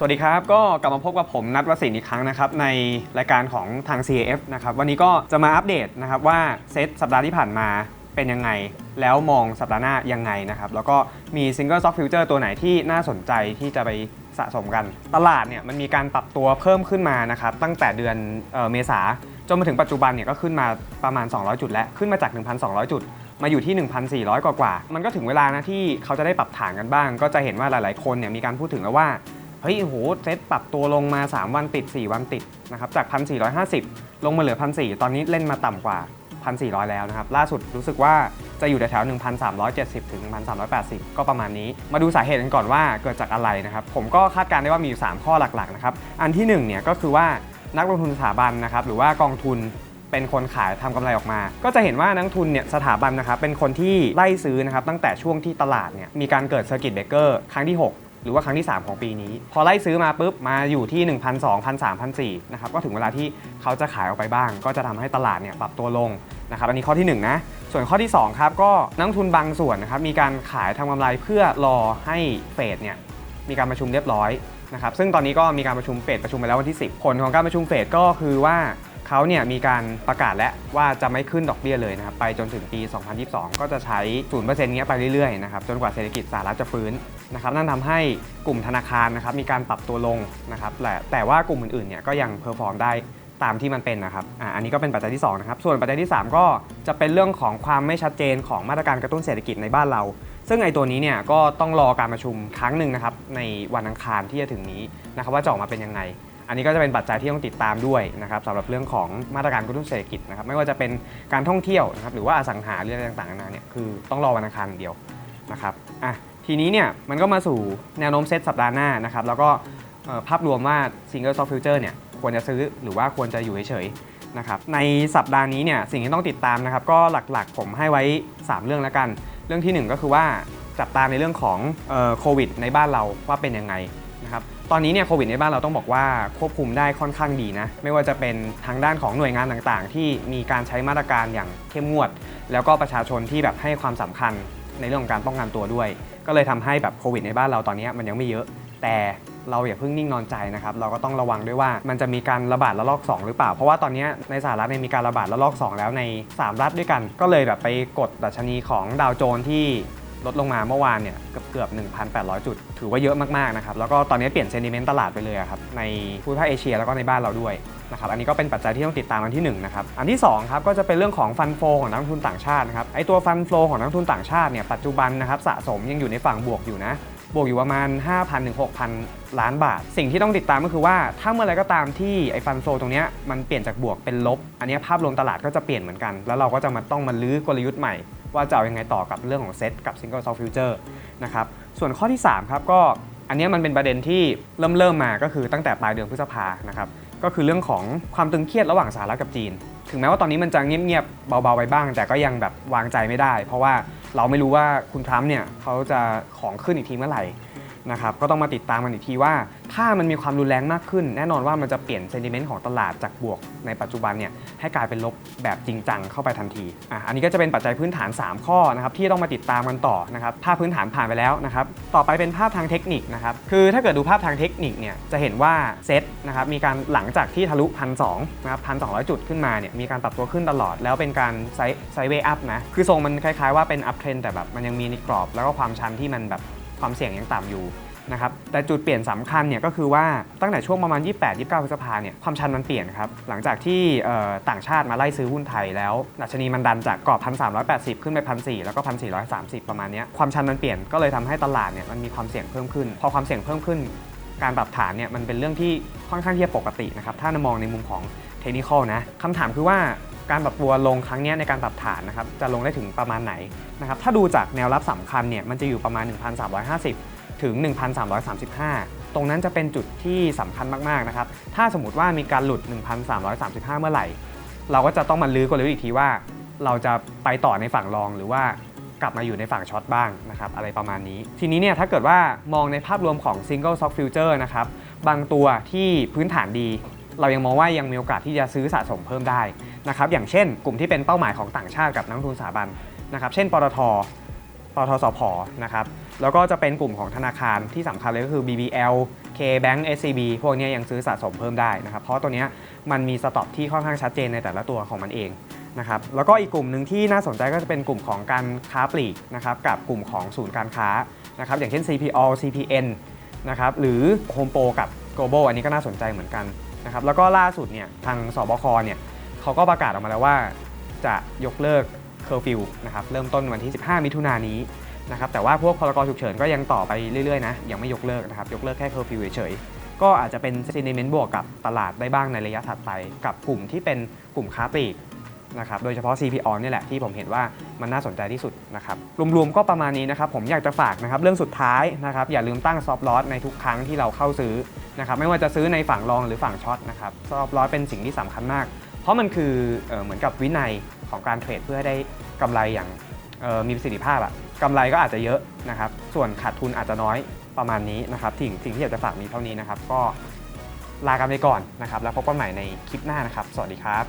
สวัสดีครับ ก็กลับมาพบกับผมนัทวสินอีกครั้งนะครับในรายการของทาง CAF นะครับวันนี้ก็จะมาอัปเดตนะครับว่าเซตสัปดาห์ที่ผ่านมาเป็นยังไง แล้วมองสัปดาห์หน้ายังไงนะครับแล้วก็มี Single Stock Future ตัวไหนที่น่าสนใจที่จะไปสะสมกัน ตลาดเนี่ยมันมีการปรับตัวเพิ่มขึ้นมานะครับตั้งแต่เดือนเออเมษาจนมาถึงปัจจุบันเนี่ยก็ขึ้นมาประมาณ 200 จุดแล้วขึ้นมาจาก 1,200 จุดมาอยู่ที่ 1,400 กว่ากว่า มันก็ถึงเวลานะที่เขาจะได้ปรับฐานกันบ้าง ก็จะเห็นว่าหลาย ๆ คนเนี่ยมีการพูดถึงแล้วว่า เฮ้ยโหเซตปรับตัวลงมา 3 วันติด 4 วันติดนะครับจาก 1,450 ลงมาเหลือ 1,400 ตอนนี้เล่นมาต่ำกว่า 1,400 แล้วนะครับ ล่าสุดรู้สึกว่าจะอยู่แถวๆ1,370 ถึง 1,380 ก็ประมาณนี้ มาดูสาเหตุกันก่อนว่าเกิดจากอะไรนะครับ ผมก็คาดการณ์ได้ว่ามีอยู่ 3 ข้อหลักๆนะครับ อันที่1เนี่ยก็คือว่านักลงทุนสถาบันนะครับหรือว่ากองทุนเป็นคนขายทำกำไรออกมา ก็จะเห็นว่านักทุนเนี่ยสถาบันนะครับเป็นคนที่ไล่ซื้อนะครับตั้งแต่ช่วงที่ตลาดเนี่ยมีการเกิดเซอร์กิตเบเกอร์ครั้งที่ 6 หรือว่าครั้งที่ 3 ของปีนี้ พอไล่ซื้อมาปุ๊บมาอยู่ที่ 1 2 0 0 1 3 0 0 4นะครับก็ถึงเวลาที่เขาจะขายออกไปบ้าง ก็จะทำให้ตลาดเนี่ยปรับตัวลงนะครับอันนี้ข้อที่ 1 นะ ส่วนข้อที่ 2 ครับ ก็นักทุนบางส่วนนะครับมีการขายทำกำไรเพื่อรอให้เฟดเนี่ยมีการประชุมเรียบร้อยนะครับซึ่งตอนนี้ก็มีการประชุมเฟดประชุมไปแล้ววันที่ 10 ผลของการประชุมเฟดก็คือว่า เขาเนี่ยมีการประกาศแล้วว่าจะไม่ขึ้นดอกเบี้ยเลยนะครับไปจนถึงปี 2022 ก็จะใช้ 0%เงี้ยไปเรื่อยๆนะครับจนกว่าเศรษฐกิจสหรัฐจะฟื้นนะครับนั่นทำให้กลุ่มธนาคารนะครับมีการปรับตัวลงนะครับแต่แต่ว่ากลุ่มอื่นๆเนี่ยก็ยังเพอร์ฟอร์มได้ตามที่มันเป็นนะครับอ่าอันนี้ก็เป็นปัจจัยที่2นะครับ ส่วนปัจจัยที่ 3 ก็จะเป็นเรื่องของความไม่ชัดเจนของมาตรการกระตุ้นเศรษฐกิจในบ้านเรา ซึ่งไอ้ตัวนี้เนี่ยก็ต้องรอการประชุมครั้งหนึ่งนะครับในวันอังคารที่จะถึงนี้นะครับว่าจะออกมาเป็นยังไง อันนี้ก็จะเป็นปัจจัยที่ต้องติดตามด้วยนะครับสำหรับเรื่องของมาตรการกระตุ้นเศรษฐกิจนะครับไม่ว่าจะเป็นการท่องเที่ยวนะครับหรือว่าอสังหาเรื่องต่างๆนานาเนี่ยคือต้องรอวันอังคารอย่างเดียวนะครับอะทีนี้เนี่ยมันก็มาสู่แนวโน้มเซตสัปดาห์หน้านะครับแล้วก็ภาพรวมว่า Single Stock Future เนี่ยควรจะซื้อหรือว่าควรจะอยู่เฉยๆนะครับในสัปดาห์นี้เนี่ยสิ่งที่ต้องติดตามนะครับก็หลักๆผมให้ไว้ 3 เรื่องแล้วกัน เรื่องทีหนึ่1 ก็คือว่าจับตาในเรื่องของโควิดในบ้านเราว่าเป็นยังไงนะครับ ตอนนี้เนี่ยโควิดในบ้านเราต้องบอกว่าควบคุมได้ค่อนข้างดีนะ ไม่ว่าจะเป็นทางด้านของหน่วยงานต่างๆ ที่มีการใช้มาตรการอย่างเข้มงวด แล้วก็ประชาชนที่แบบให้ความสำคัญในเรื่องของการป้องกันตัวด้วย ก็เลยทำให้แบบโควิดในบ้านเราตอนนี้มันยังไม่เยอะ แต่เราอย่าเพิ่งนิ่งนอนใจนะครับ เราก็ต้องระวังด้วยว่ามันจะมีการระบาดระลอก 2 หรือเปล่า เพราะว่าตอนนี้ในสหรัฐมีการระบาดระลอก 2 แล้วใน 3 รัฐด้วยกัน ก็เลยแบบไปกดดัชนีของดาวโจนส์ที่ ลดลงมาเมื่อวานเนี่ยเกือบเกือบ1,800 จุด ถือว่าเยอะมากๆนะครับแล้วก็ตอนนี้เปลี่ยนเซนิเมนต์ตลาดไปเลยครับในภูมิภาคเอเชียแล้วก็ในบ้านเราด้วยนะครับอันนี้ก็เป็นปัจจัยที่ต้องติดตามอันที่1นะครับอันที่2ครับก็จะเป็นเรื่องของฟันโฟของนักลงทุนต่างชาตินะครับไอตัวฟันโฟของนักลงทุนต่างชาติเนี่ยปัจจุบันนะครับสะสมยังอยู่ในฝั่งบวกอยู่นะ บวกอยู่ประมาณ 5,000ถึง6,000 ล้านบาท สิ่งที่ต้องติดตามก็คือว่า ถ้าเมื่อไรก็ตามที่ไอ้ฟันโฟตรงเนี้ยมันเปลี่ยนจากบวกเป็นลบ อันนี้ภาพรวมตลาดก็จะเปลี่ยนเหมือนกัน แล้วเราก็จะมาต้องมาลื้อกลยุทธ์ใหม่ ว่าจะเอายังไงต่อกับเรื่องของเซตกับ Single Stock Future นะครับส่วนข้อที่3ครับก็อันนี้มันเป็นประเด็นที่เริ่มเริ่มมาก็คือตั้งแต่ปลายเดือนพฤษภานะครับก็คือเรื่องของความตึงเครียดระหว่างสหรัฐกับจีน ถึงแม้ว่าตอนนี้มันจะเงียบๆเบาๆไปบ้าง แต่ก็ยังแบบวางใจไม่ได้ เพราะว่าเราไม่รู้ว่าคุณทรัมป์เนี่ยเขาจะของขึ้นอีกทีเมื่อไหร่ นะครับก็ต้องมาติดตามกันอีกทีว่า ถ้ามันมีความรุนแรงมากขึ้น แน่นอนว่ามันจะเปลี่ยนเซนติเมนต์ของตลาดจากบวกในปัจจุบันเนี่ยให้กลายเป็นลบแบบจริงจังเข้าไปทันทีอะอันนี้ก็จะเป็นปัจจัยพื้นฐาน 3 ข้อนะครับที่ต้องมาติดตามกันต่อนะครับภาพพื้นฐานผ่านไปแล้วนะครับต่อไปเป็นภาพทางเทคนิคนะครับคือถ้าเกิดดูภาพทางเทคนิคเนี่ยจะเห็นว่าเซตนะครับมีการหลังจากที่ทะลุพันสองนะครับพันสองจุดขึ้นมาเนี่ยมีการปรับตัวขึ้นตลอด แล้วเป็นการไซไซเวย์อัพนะคือทรงมันคล้ายๆว่าเป็นอัพเทรนแต่แบบมันยังมีในกรอบแล้วก็ความชันที่มันแบบ ความเสี่ยงยังต่ำอยู่นะครับแต่จุดเปลี่ยนสำคัญเนี่ยก็คือว่าตั้งแต่ช่วงประมาณ 28-29พฤษภาเนี่ยความชันมันเปลี่ยนครับหลังจากที่ต่างชาติมาไล่ซื้อหุ้นไทยแล้วดัชนีมันดันจากกรอบ 1,380 ขึ้นไป 1,400 แล้วก็ 1,430 ประมาณเนี้ยความชันมันเปลี่ยนก็เลยทำให้ตลาดเนี่ยมันมีความเสี่ยงเพิ่มขึ้น พอความเสี่ยงเพิ่มขึ้น การปรับฐานเนี่ยมันเป็นเรื่องที่ค่อนข้างที่จะปกตินะครับถ้ามองในมุมของเทคนิคนะคำถามคือว่า การปรับตัวลงครั้งนี้ในการปรับฐานนะครับจะลงได้ถึงประมาณไหนนะครับถ้าดูจากแนวรับสำคัญเนี่ยมันจะอยู่ประมาณ 1,350 ถึง 1,335 ตรงนั้นจะเป็นจุดที่สำคัญมากๆนะครับถ้าสมมติว่ามีการหลุด 1,335 เมื่อไหร่ เราก็จะต้องมาลื้อกลยุทธ์อีกทีว่า เราจะไปต่อในฝั่งรองหรือว่ากลับมาอยู่ในฝั่งช็อตบ้างนะครับอะไรประมาณนี้ ทีนี้เนี่ยถ้าเกิดว่ามองในภาพรวมของ Single Stock Future นะครับบางตัวที่พื้นฐานดี เรายังมองว่ายังมีโอกาสที่จะซื้อสะสมเพิ่มได้ นะครับอย่างเช่น กลุ่มที่เป็นเป้าหมายของต่างชาติกับนักลงทุนสถาบันนะครับเช่นปตทปปทสพนะครับแล้วก็จะเป็นกลุ่มของธนาคารที่สำคัญเลยก็คือ BBL KBank SCB พวกนี้ยังซื้อสะสมเพิ่มได้นะครับเพราะตัวนี้มันมีสต็อปที่ค่อนข้างชัดเจนในแต่ละตัวของมันเองนะครับแล้วก็อีกกลุ่มหนึ่งที่น่าสนใจก็จะเป็นกลุ่มของการค้าปลีกนะครับกับกลุ่มของศูนย์การค้านะครับอย่างเช่น CPO CPN นะครับหรือ Home Pro กับ Global อันนี้ก็น่าสนใจเหมือนกันนะครับแล้วก็ล่าสุดเนี่ยทางสบคเนี่ย เขาก็ประกาศออกมาแล้วว่า จะยกเลิกเคอร์ฟิวนะครับเริ่มต้นวันที่ 15 มิถุนายนนี้นะครับแต่ว่าพวกพรกฉุกเฉินก็ยังต่อไปเรื่อยๆนะยังไม่ยกเลิกนะครับยกเลิกแค่เคอร์ฟิวเฉยๆก็อาจจะเป็นซีนิเมนต์บวกกับตลาดได้บ้างในระยะถัดไป กับกลุ่มที่เป็นกลุ่มค้าปลีกนะครับโดยเฉพาะ CPO นี่แหละที่ผมเห็นว่ามันน่าสนใจที่สุดนะครับรวมๆก็ประมาณนี้นะครับผมอยากจะฝากนะครับเรื่องสุดท้ายนะครับอย่าลืมตั้งซอฟต์ลอสในทุกครั้งที่เราเข้าซื้อนะครับไม่ว่าจะซื้อในฝั่งรองหรือฝั่งช็อตนะครับซอฟต์ลอสเป็นสิ่งที่สำคัญมาก ราะมันคือเอเหมือนกับวินัยของการเทรดเพื่อได้กำไรอย่างมีประสิทธิภาพอะกำไรก็อาจจะเยอะนะครับ ส่วนขาดทุนอาจจะน้อยประมาณนี้นะครับสิ่งสิ่งที่อยากจะฝากมีเท่านี้นะครับ ก็ลากันไปก่อนนะครับ แล้วพบกันใหม่ในคลิปหน้านะครับ สวัสดีครับ